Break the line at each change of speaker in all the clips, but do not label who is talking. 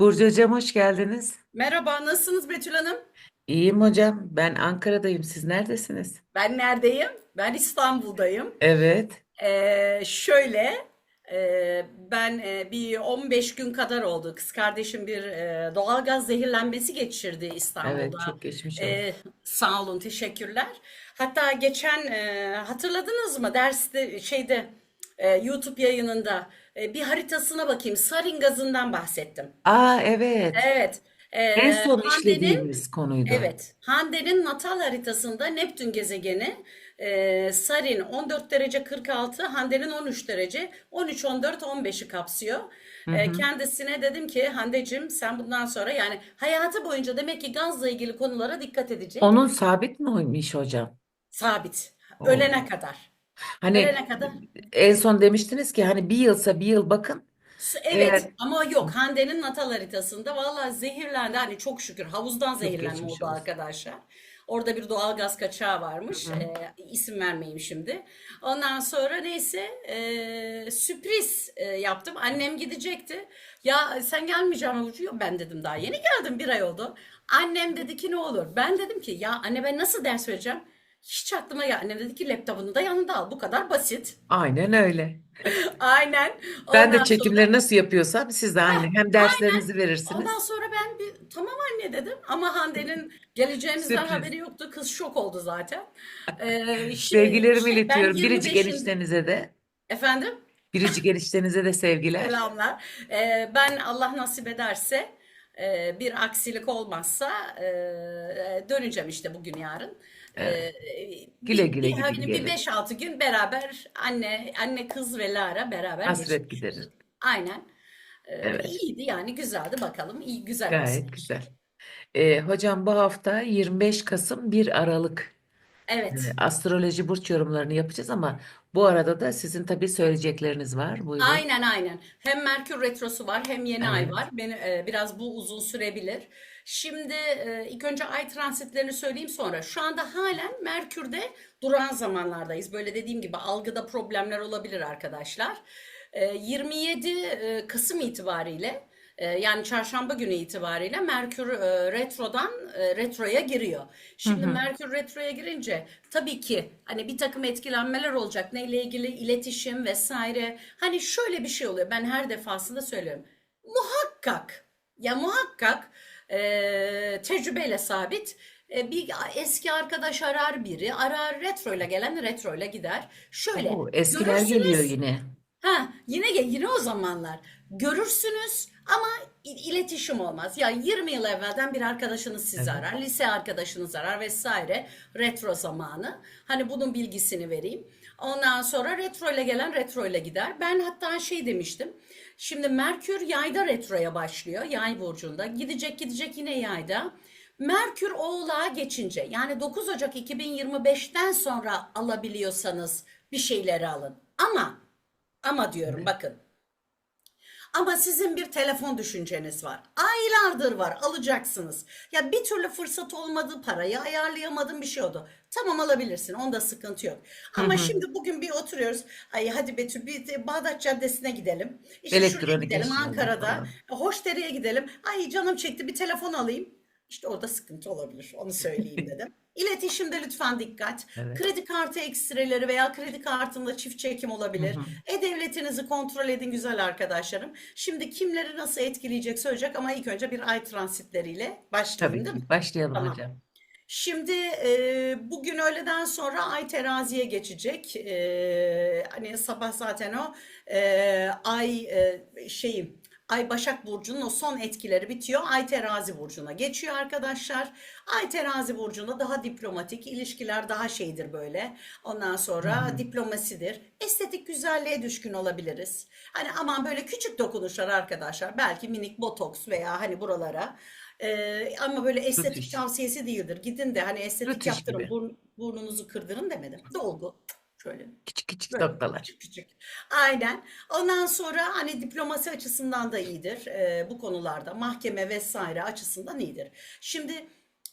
Burcu Hocam hoş geldiniz.
Merhaba, nasılsınız Betül Hanım?
İyiyim hocam. Ben Ankara'dayım. Siz neredesiniz?
Ben neredeyim? Ben İstanbul'dayım.
Evet.
Ee, şöyle, e, ben e, bir 15 gün kadar oldu. Kız kardeşim bir e, doğalgaz zehirlenmesi geçirdi
Evet
İstanbul'da.
çok geçmiş olsun.
Ee, sağ olun, teşekkürler. Hatta geçen e, hatırladınız mı derste şeyde e, YouTube yayınında e, bir haritasına bakayım. Sarin gazından bahsettim.
Aa evet.
Evet.
En
E,
son
Hande'nin
işlediğimiz konuydu.
Evet, Hande'nin natal haritasında Neptün gezegeni e, Sarin 14 derece 46, Hande'nin 13 derece 13, 14, 15'i kapsıyor.
Hı
E, kendisine dedim ki Hande'cim sen bundan sonra yani hayatı boyunca demek ki gazla ilgili konulara dikkat edecek.
Onun sabit mi oymuş hocam?
Sabit. Ölene
Oo.
kadar.
Hani
Ölene kadar.
en son demiştiniz ki hani bir yılsa bir yıl bakın.
S-
Eğer
Evet ama yok Hande'nin natal haritasında vallahi zehirlendi. Hani çok şükür havuzdan zehirlenme
geçmiş
oldu
olsun.
arkadaşlar. Orada bir doğal gaz kaçağı varmış. Ee, isim vermeyeyim şimdi. Ondan sonra neyse e, sürpriz e, yaptım. Annem gidecekti. Ya sen gelmeyeceğim Burcu. Yok ben dedim daha yeni geldim bir ay oldu. Annem dedi ki ne olur. Ben dedim ki ya anne ben nasıl ders vereceğim? Hiç aklıma gel. Annem dedi ki laptopunu da yanında al. Bu kadar basit.
Aynen öyle.
Aynen.
Ben de
Ondan sonra
çekimleri nasıl yapıyorsam siz de aynı.
Heh,
Hem
aynen.
derslerinizi
Ondan
verirsiniz.
sonra ben bir tamam anne dedim ama Hande'nin geleceğimizden
Sürpriz.
haberi yoktu. Kız şok oldu zaten. Ee, şey,
Sevgilerimi
şey
iletiyorum. Biricik
25'inde
eniştenize de.
efendim
Biricik eniştenize de sevgiler.
selamlar. Ee, ben Allah nasip ederse e, bir aksilik olmazsa e, döneceğim işte bugün yarın.
Evet.
Ee,
Güle
bir,
güle
bir, hani bir
gelin.
5-6 gün beraber anne anne kız ve Lara beraber
Hasret giderir.
Aynen. Ee,
Evet.
iyiydi yani güzeldi bakalım. iyi güzel
Gayet
olsun.
güzel. Ee, hocam bu hafta 25 Kasım 1 Aralık
Evet.
astroloji burç yorumlarını yapacağız ama bu arada da sizin tabii söyleyecekleriniz var. Buyurun.
Aynen aynen. Hem Merkür Retrosu var hem yeni ay
Evet.
var. Beni, e, biraz bu uzun sürebilir. Şimdi e, ilk önce ay transitlerini söyleyeyim sonra. Şu anda halen Merkür'de duran zamanlardayız. Böyle dediğim gibi algıda problemler olabilir arkadaşlar. E, 27 e, Kasım itibariyle e, yani çarşamba günü itibariyle Merkür e, retrodan e, retroya giriyor.
Hı
Şimdi
hı.
Merkür retroya girince tabii ki hani bir takım etkilenmeler olacak. Neyle ilgili iletişim vesaire. Hani şöyle bir şey oluyor. Ben her defasında söylüyorum. Muhakkak ya muhakkak e, tecrübeyle sabit bir eski arkadaş arar biri arar retroyla gelen retroyla gider. Şöyle
Oo, eskiler geliyor yine.
Ha, yine yine o zamanlar görürsünüz ama iletişim olmaz. Ya 20 yıl evvelden bir arkadaşınız sizi
Evet.
arar, lise arkadaşınız arar vesaire. Retro zamanı. Hani bunun bilgisini vereyim. Ondan sonra retro ile gelen retro ile gider. Ben hatta şey demiştim. Şimdi Merkür yayda retroya başlıyor. Yay burcunda. Gidecek gidecek yine yayda. Merkür Oğlağa geçince yani 9 Ocak 2025'ten sonra alabiliyorsanız bir şeyleri alın. Ama ama diyorum
Evet.
bakın. Ama sizin bir telefon düşünceniz var. Aylardır var alacaksınız. Ya bir türlü fırsat olmadı, parayı ayarlayamadın bir şey oldu. Tamam alabilirsin onda sıkıntı yok.
Hı
Ama
hı.
şimdi bugün bir oturuyoruz. Ay hadi Betül bir Bağdat Caddesi'ne gidelim. İşte şuraya
Elektronik
gidelim
eşyalar
Ankara'da.
falan.
Hoşdere'ye gidelim. Ay canım çekti bir telefon alayım. İşte orada sıkıntı olabilir. Onu söyleyeyim dedim. İletişimde lütfen dikkat.
Evet.
Kredi kartı ekstreleri veya kredi kartında çift çekim olabilir. E-Devletinizi kontrol edin güzel arkadaşlarım. Şimdi kimleri nasıl etkileyecek söyleyecek ama ilk önce bir ay transitleriyle başlayayım
Tabii
değil mi?
Başlayalım
Tamam.
hocam.
Şimdi e, bugün öğleden sonra ay teraziye geçecek. E, hani sabah zaten o e, ay e, şeyim Ay Başak Burcu'nun o son etkileri bitiyor. Ay Terazi Burcu'na geçiyor arkadaşlar. Ay Terazi Burcu'nda daha diplomatik, ilişkiler daha şeydir böyle. Ondan sonra
hı.
diplomasidir. Estetik güzelliğe düşkün olabiliriz. Hani aman böyle küçük dokunuşlar arkadaşlar. Belki minik botoks veya hani buralara. Ee, ama böyle estetik
Rütüş.
tavsiyesi değildir. Gidin de hani estetik
Rütüş
yaptırın,
gibi.
burn- burnunuzu kırdırın demedim. Dolgu. Şöyle
Küçük küçük
Böyle
noktalar.
küçük küçük. Aynen. Ondan sonra hani diplomasi açısından da iyidir e, bu konularda. Mahkeme vesaire açısından iyidir. Şimdi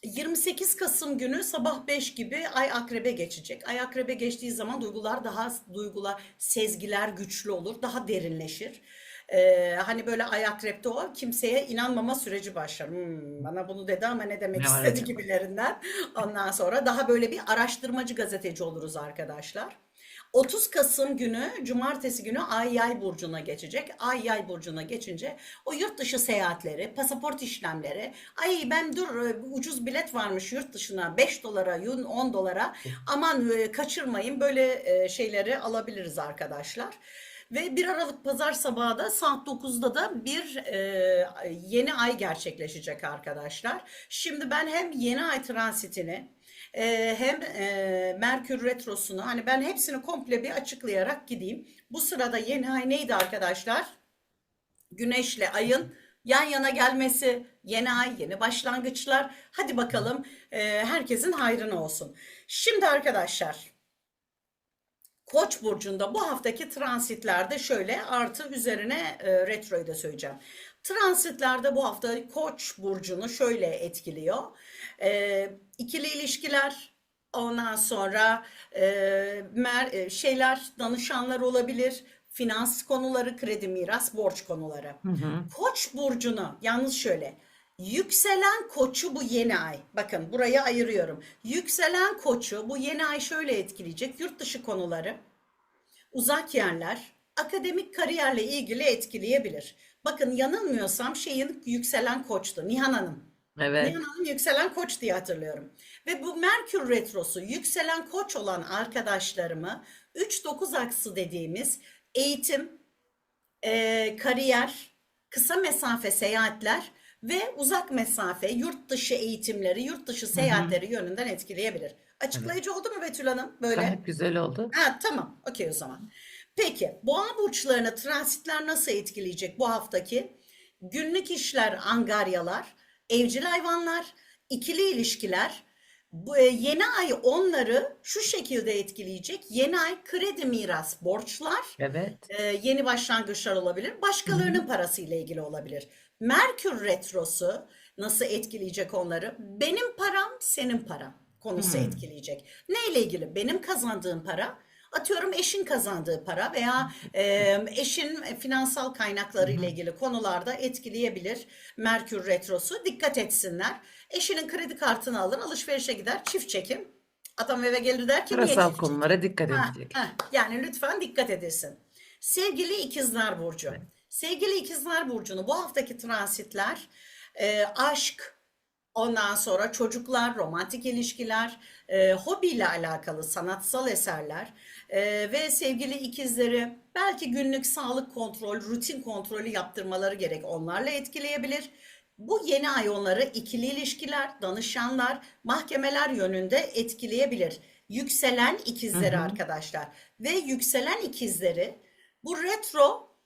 28 Kasım günü sabah 5 gibi Ay Akrep'e geçecek. Ay Akrep'e geçtiği zaman duygular daha duygular, sezgiler güçlü olur, daha derinleşir. Ee, hani böyle ay akrepte o kimseye inanmama süreci başlar. Hmm, bana bunu dedi ama ne demek
Ne
istedi gibilerinden. Ondan sonra daha böyle bir araştırmacı gazeteci oluruz arkadaşlar. 30 Kasım günü, cumartesi günü Ay Yay burcuna geçecek. Ay Yay burcuna geçince o yurt dışı seyahatleri, pasaport işlemleri, ay ben dur e, ucuz bilet varmış yurt dışına 5 dolara, 10 dolara aman e, kaçırmayın böyle e, şeyleri alabiliriz arkadaşlar. Ve 1 Aralık Pazar sabahı da saat 9'da da bir e, yeni ay gerçekleşecek arkadaşlar. Şimdi ben hem yeni ay transitini ee, hem e, Merkür Retrosu'nu hani ben hepsini komple bir açıklayarak gideyim. Bu sırada yeni ay neydi arkadaşlar? Güneşle ayın yan yana gelmesi, yeni ay, yeni başlangıçlar. Hadi bakalım e, herkesin hayrına olsun. Şimdi arkadaşlar Koç burcunda bu haftaki transitlerde şöyle artı üzerine e, retroyu da söyleyeceğim. Transitlerde bu hafta Koç burcunu şöyle etkiliyor. E, ikili ilişkiler, ondan sonra e, mer, e, şeyler, danışanlar olabilir, finans konuları, kredi, miras, borç konuları.
Hı hı.
Koç burcunu yalnız şöyle yükselen koçu bu yeni ay bakın burayı ayırıyorum. Yükselen koçu bu yeni ay şöyle etkileyecek yurt dışı konuları, uzak yerler, akademik kariyerle ilgili etkileyebilir. Bakın yanılmıyorsam şeyin yükselen koçtu Nihan Hanım.
Evet.
Nihan Hanım yükselen koç diye hatırlıyorum. Ve bu Merkür Retrosu yükselen koç olan arkadaşlarımı 3-9 aksı dediğimiz eğitim, e, kariyer, kısa mesafe seyahatler ve uzak mesafe yurt dışı eğitimleri, yurt dışı seyahatleri yönünden etkileyebilir.
Evet.
Açıklayıcı oldu mu Betül Hanım? Böyle.
Gayet güzel oldu.
Ha, tamam. Okey o zaman. Peki boğa burçlarını transitler nasıl etkileyecek bu haftaki? Günlük işler, angaryalar, evcil hayvanlar, ikili ilişkiler. Bu, e, yeni ay onları şu şekilde etkileyecek. Yeni ay kredi, miras, borçlar,
Evet.
e, yeni başlangıçlar olabilir. Başkalarının parasıyla ilgili olabilir. Merkür retrosu nasıl etkileyecek onları? Benim param, senin paran konusu
Hmm.
etkileyecek. Neyle ilgili? Benim kazandığım para, atıyorum eşin kazandığı para veya e, eşin finansal
Hı
kaynaklarıyla
hı.
ilgili konularda etkileyebilir Merkür retrosu. Dikkat etsinler. Eşinin kredi kartını alır, alışverişe gider, çift çekim. Adam eve gelir der ki
Parasal konulara dikkat
Ha,
edecek.
ha, yani lütfen dikkat edilsin. Sevgili İkizler Burcu.
Evet.
Sevgili İkizler Burcu'nu bu haftaki transitler e, aşk, ondan sonra çocuklar, romantik ilişkiler, e, hobiyle alakalı sanatsal eserler e, ve sevgili ikizleri belki günlük sağlık kontrol, rutin kontrolü yaptırmaları gerek onlarla etkileyebilir. Bu yeni ay onları ikili ilişkiler, danışanlar, mahkemeler yönünde etkileyebilir. Yükselen
Hı
ikizleri
hı.
arkadaşlar ve yükselen ikizleri bu retro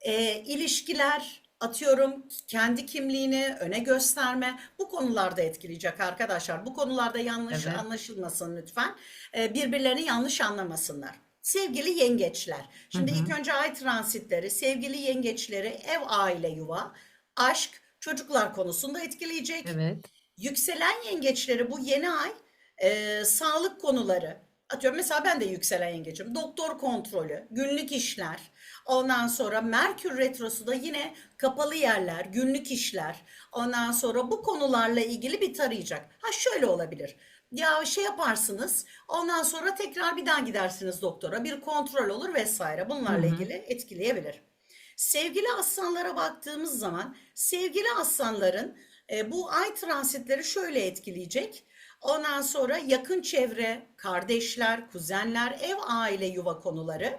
e, ilişkiler, atıyorum kendi kimliğini öne gösterme bu konularda etkileyecek arkadaşlar. Bu konularda yanlış
Evet.
anlaşılmasın lütfen. E, birbirlerini yanlış anlamasınlar. Sevgili yengeçler.
Hı
Şimdi ilk
hı.
önce ay transitleri, sevgili yengeçleri, ev, aile, yuva, aşk, çocuklar konusunda etkileyecek.
Evet.
Yükselen yengeçleri bu yeni ay e, sağlık konuları atıyorum mesela ben de yükselen yengecim doktor kontrolü günlük işler ondan sonra Merkür retrosu da yine kapalı yerler günlük işler ondan sonra bu konularla ilgili bir tarayacak ha şöyle olabilir ya şey yaparsınız ondan sonra tekrar bir daha gidersiniz doktora bir kontrol olur vesaire bunlarla
hı.
ilgili etkileyebilir. Sevgili aslanlara baktığımız zaman sevgili aslanların e, bu ay transitleri şöyle etkileyecek. Ondan sonra yakın çevre, kardeşler, kuzenler, ev, aile, yuva konuları.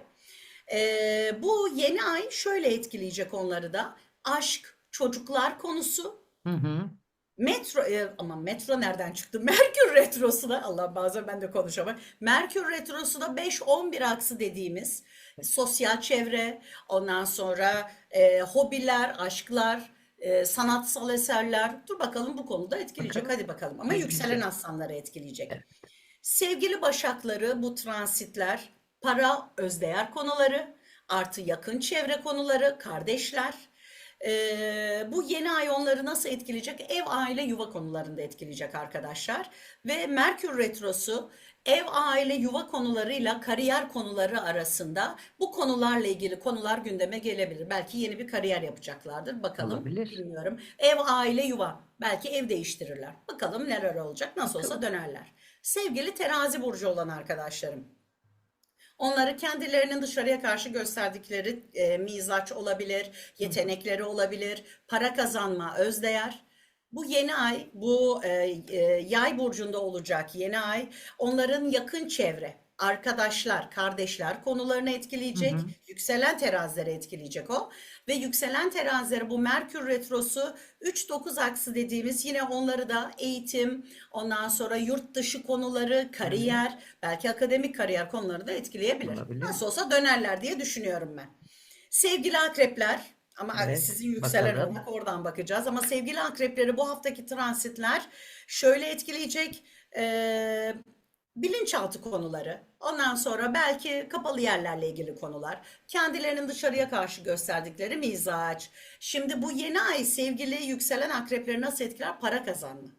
E, bu yeni ay şöyle etkileyecek onları da. Aşk, çocuklar konusu.
Hı hı.
Metro e, ama metro nereden çıktı? Merkür retrosu da Allah bazen ben de konuşamam. Merkür retrosu da 5-11 aksı dediğimiz sosyal çevre, ondan sonra e, hobiler, aşklar, e, sanatsal eserler. Dur bakalım bu konuda etkileyecek.
Bakalım.
Hadi bakalım. Ama
Ne
yükselen aslanları etkileyecek.
Evet.
Sevgili başakları bu transitler para, özdeğer konuları, artı yakın çevre konuları, kardeşler, Ee, bu yeni ay onları nasıl etkileyecek? Ev, aile, yuva konularında etkileyecek arkadaşlar. Ve Merkür Retrosu ev, aile, yuva konularıyla kariyer konuları arasında bu konularla ilgili konular gündeme gelebilir. Belki yeni bir kariyer yapacaklardır. Bakalım.
Olabilir.
Bilmiyorum. Ev, aile, yuva. Belki ev değiştirirler. Bakalım neler olacak. Nasıl olsa dönerler. Sevgili terazi burcu olan arkadaşlarım. Onları kendilerinin dışarıya karşı gösterdikleri e, mizaç olabilir, yetenekleri olabilir, para kazanma, özdeğer. Bu yeni ay, bu e, e, yay burcunda olacak yeni ay onların yakın çevre, arkadaşlar, kardeşler konularını etkileyecek, yükselen terazileri etkileyecek o. Ve yükselen terazileri bu Merkür Retrosu 3-9 aksı dediğimiz yine onları da eğitim, ondan sonra yurt dışı konuları, kariyer, belki akademik kariyer konuları da etkileyebilir.
Olabilir.
Nasıl olsa dönerler diye düşünüyorum ben. Sevgili akrepler ama
Evet,
sizin yükselen olarak oradan bakacağız. Ama sevgili akrepleri bu haftaki transitler şöyle etkileyecek. Ee, bilinçaltı konuları, ondan sonra belki kapalı yerlerle ilgili konular, kendilerinin dışarıya karşı gösterdikleri mizaç. Şimdi bu yeni ay sevgili yükselen akrepleri nasıl etkiler? Para kazanma.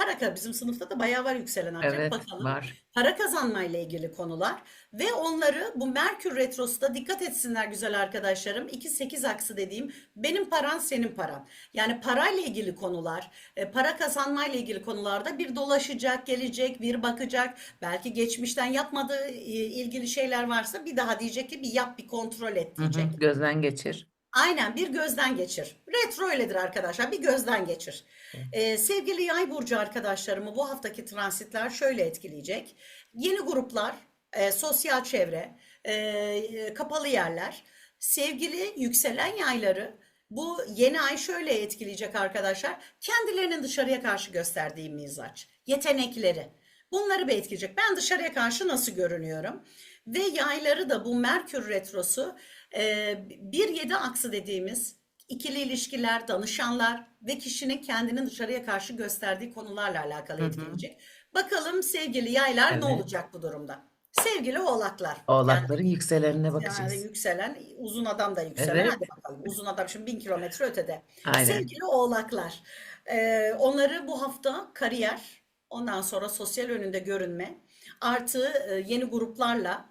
Para bizim sınıfta da bayağı var yükselen akrep.
Evet,
Bakalım
var.
para kazanmayla ilgili konular ve onları bu Merkür Retrosu da dikkat etsinler güzel arkadaşlarım. 2-8 aksı dediğim benim paran senin paran. Yani parayla ilgili konular, e, para kazanmayla ilgili konularda bir dolaşacak, gelecek, bir bakacak. Belki geçmişten yapmadığı e, ilgili şeyler varsa bir daha diyecek ki bir yap, bir kontrol et
Hı hı,
diyecek.
Gözden geçir.
Aynen bir gözden geçir. Retro öyledir arkadaşlar. Bir gözden geçir. Ee, sevgili yay burcu arkadaşlarımı bu haftaki transitler şöyle etkileyecek. Yeni gruplar, e, sosyal çevre, e, kapalı yerler. Sevgili yükselen yayları bu yeni ay şöyle etkileyecek arkadaşlar. Kendilerinin dışarıya karşı gösterdiği mizaç, yetenekleri. Bunları bir etkileyecek. Ben dışarıya karşı nasıl görünüyorum? Ve yayları da bu Merkür Retrosu e, 1-7 aksı dediğimiz ikili ilişkiler, danışanlar ve kişinin kendini dışarıya karşı gösterdiği konularla alakalı etkileyecek. Bakalım sevgili yaylar ne
Evet.
olacak bu durumda? Sevgili oğlaklar.
Oğlakların yükselenine
Yani
bakacağız.
yükselen, uzun adam da yükselen.
Evet.
Hadi bakalım. Uzun adam şimdi bin kilometre ötede.
Aynen.
Sevgili oğlaklar, e, onları bu hafta kariyer, ondan sonra sosyal önünde görünme, artı e, yeni gruplarla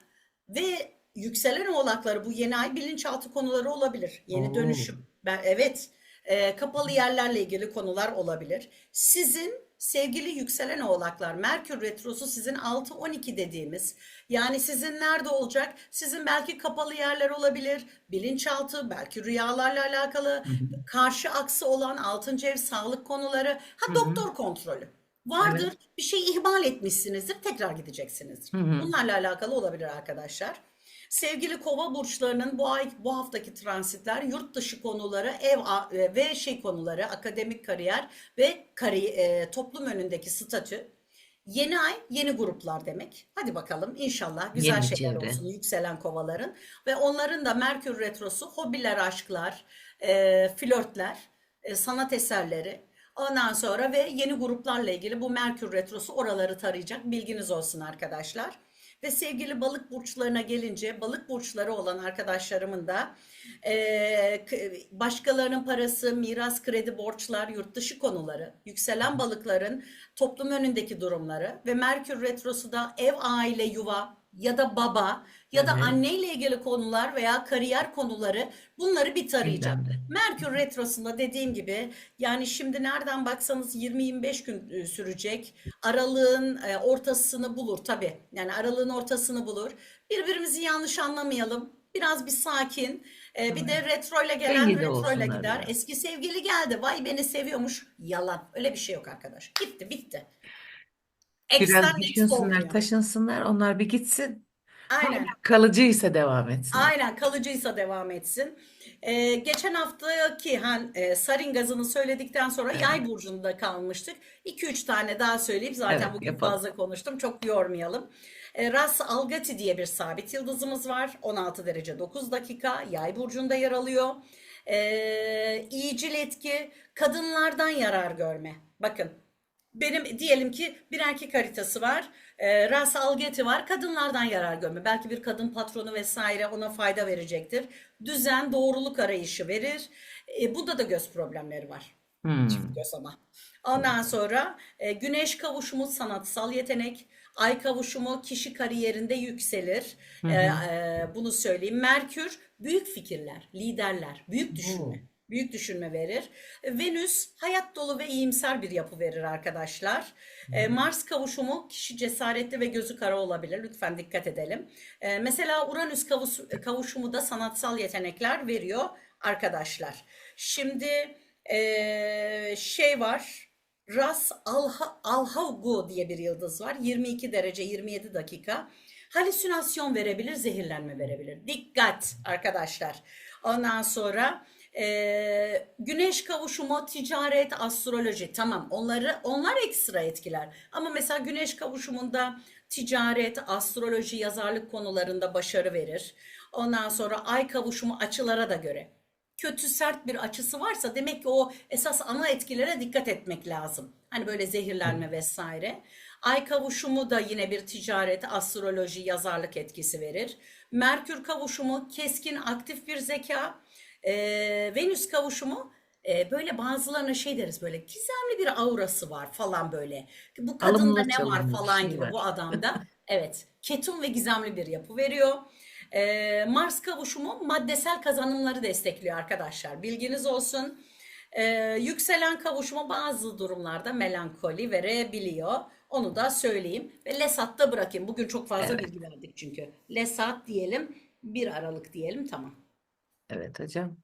ve yükselen oğlakları bu yeni ay bilinçaltı konuları olabilir. Yeni
Oo.
dönüşüm. Ben evet, e, kapalı yerlerle ilgili konular olabilir. Sizin sevgili yükselen oğlaklar, Merkür retrosu sizin 6-12 dediğimiz, yani sizin nerede olacak? Sizin belki kapalı yerler olabilir, bilinçaltı, belki rüyalarla alakalı, karşı aksı olan 6. ev sağlık konuları, ha
Hı hı.
doktor kontrolü. Vardır,
Evet.
bir şey ihmal etmişsinizdir, tekrar gideceksinizdir.
Hı hı.
Bunlarla alakalı olabilir arkadaşlar. Sevgili kova burçlarının bu ay bu haftaki transitler yurt dışı konuları, ev e, ve şey konuları, akademik kariyer ve kari, e, toplum önündeki statü. Yeni ay yeni gruplar demek. Hadi bakalım inşallah güzel
Yeni
şeyler
çevre.
olsun yükselen kovaların ve onların da Merkür retrosu hobiler, aşklar, e, flörtler, e, sanat eserleri. Ondan sonra ve yeni gruplarla ilgili bu Merkür retrosu oraları tarayacak. Bilginiz olsun arkadaşlar. Ve sevgili balık burçlarına gelince balık burçları olan arkadaşlarımın da k- başkalarının parası, miras, kredi, borçlar, yurt dışı konuları, yükselen balıkların toplum önündeki durumları ve Merkür retrosu da ev, aile, yuva ya da baba ya da anneyle ilgili konular veya kariyer konuları bunları bir tarayacak. Merkür Retrosu'nda dediğim gibi yani şimdi nereden baksanız 20-25 gün e, sürecek. Aralığın e, ortasını bulur tabii. Yani aralığın ortasını bulur. Birbirimizi yanlış anlamayalım. Biraz bir sakin. E, bir de retro ile gelen
Dengede
retro ile
olsunlar
gider.
ya.
Eski sevgili geldi. Vay beni seviyormuş. Yalan. Öyle bir şey yok arkadaş. Gitti bitti.
Biraz
next
düşünsünler,
olmuyor.
taşınsınlar, onlar bir gitsin.
Aynen.
Kalıcıysa devam etsin.
Aynen kalıcıysa devam etsin. Ee, geçen haftaki han, e, sarin gazını söyledikten sonra
Evet.
yay burcunda kalmıştık. 2-3 tane daha söyleyip zaten
Evet,
bugün
yapalım.
fazla konuştum. Çok yormayalım. E, Ras Algati diye bir sabit yıldızımız var. 16 derece 9 dakika yay burcunda yer alıyor. E, iyicil etki kadınlardan yarar görme. Bakın benim diyelim ki bir erkek haritası var. E, ras algeti var. Kadınlardan yarar görme. Belki bir kadın patronu vesaire ona fayda verecektir. Düzen, doğruluk arayışı verir. E, bunda da göz problemleri var.
Hmm.
Çift göz ama. Ondan sonra e, güneş kavuşumu sanatsal yetenek, ay kavuşumu kişi kariyerinde yükselir.
Hı
E,
hı.
e, bunu söyleyeyim. Merkür büyük fikirler, liderler, büyük düşünme. Büyük düşünme verir. E, Venüs hayat dolu ve iyimser bir yapı verir arkadaşlar. E, Mars kavuşumu kişi cesaretli ve gözü kara olabilir. Lütfen dikkat edelim. E, mesela Uranüs kavuş- kavuşumu da sanatsal yetenekler veriyor arkadaşlar. Şimdi e, şey var. Ras Alha, Alhago diye bir yıldız var. 22 derece 27 dakika. Halüsinasyon verebilir, zehirlenme verebilir. Dikkat arkadaşlar. Ondan sonra e, güneş kavuşumu, ticaret, astroloji. Tamam onları onlar ekstra etkiler. Ama mesela güneş kavuşumunda ticaret, astroloji, yazarlık konularında başarı verir. Ondan sonra ay kavuşumu açılara da göre kötü sert bir açısı varsa demek ki o esas ana etkilere dikkat etmek lazım. Hani böyle zehirlenme vesaire. Ay kavuşumu da yine bir ticaret, astroloji, yazarlık etkisi verir. Merkür kavuşumu keskin, aktif bir zeka. Ee, Venüs kavuşumu e, böyle bazılarına şey deriz böyle gizemli bir aurası var falan böyle. Bu kadında
Alımlı
ne var falan
şey
gibi
var.
bu adamda. Evet, ketum ve gizemli bir yapı veriyor. Ee, Mars kavuşumu maddesel kazanımları destekliyor arkadaşlar. Bilginiz olsun. Ee, yükselen kavuşumu bazı durumlarda melankoli verebiliyor. Onu da söyleyeyim. Ve Lesat'ta bırakayım. Bugün çok fazla
Evet.
bilgi verdik çünkü. Lesat diyelim, 1 Aralık diyelim tamam.
Evet hocam.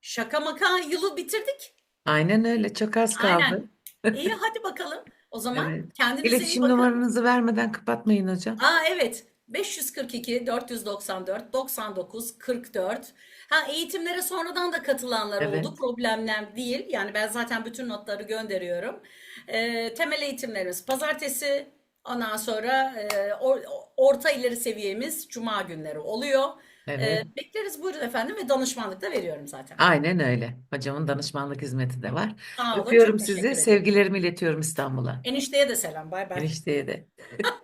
Şaka maka yılı bitirdik.
Aynen öyle. Çok az kaldı.
Aynen. İyi hadi bakalım. O zaman
Evet.
kendinize iyi
İletişim
bakın.
numaranızı vermeden kapatmayın hocam.
Aa evet. 542 494 99 44. Ha eğitimlere sonradan da katılanlar
Evet.
oldu. Problemler değil. Yani ben zaten bütün notları gönderiyorum. Ee, temel eğitimlerimiz pazartesi. Ondan sonra e, or- orta ileri seviyemiz cuma günleri oluyor.
Evet.
bekleriz buyurun efendim ve danışmanlık da veriyorum zaten.
Aynen öyle. Hocamın danışmanlık hizmeti de var.
Sağ olun,
Öpüyorum
çok teşekkür
sizi.
ederim.
Sevgilerimi iletiyorum İstanbul'a.
Enişteye de selam. Bay bay.
Enişteye de.